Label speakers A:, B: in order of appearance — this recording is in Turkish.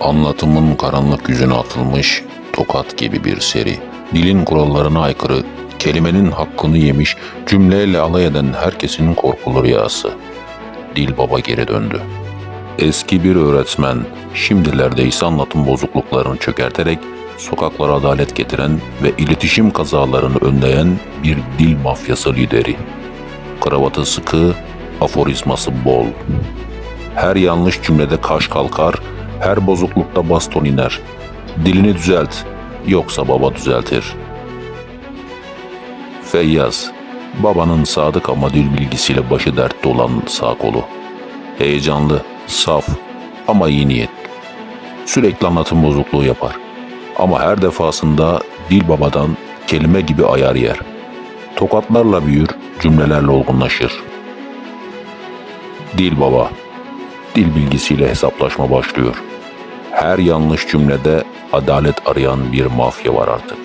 A: Anlatımın karanlık yüzüne atılmış tokat gibi bir seri. Dilin kurallarına aykırı, kelimenin hakkını yemiş, cümleyle alay eden herkesin korkulu rüyası. Dil baba geri döndü. Eski bir öğretmen, şimdilerde ise anlatım bozukluklarını çökerterek sokaklara adalet getiren ve iletişim kazalarını önleyen bir dil mafyası lideri. Kravatı sıkı, aforizması bol. Her yanlış cümlede kaş kalkar, her bozuklukta baston iner. Dilini düzelt, yoksa baba düzeltir. Feyyaz, babanın sadık ama dil bilgisiyle başı dertte olan sağ kolu. Heyecanlı, saf ama iyi niyet. Sürekli anlatım bozukluğu yapar. Ama her defasında dil babadan kelime gibi ayar yer. Tokatlarla büyür, cümlelerle olgunlaşır. Dil baba, dil bilgisiyle hesaplaşma başlıyor. Her yanlış cümlede adalet arayan bir mafya var artık.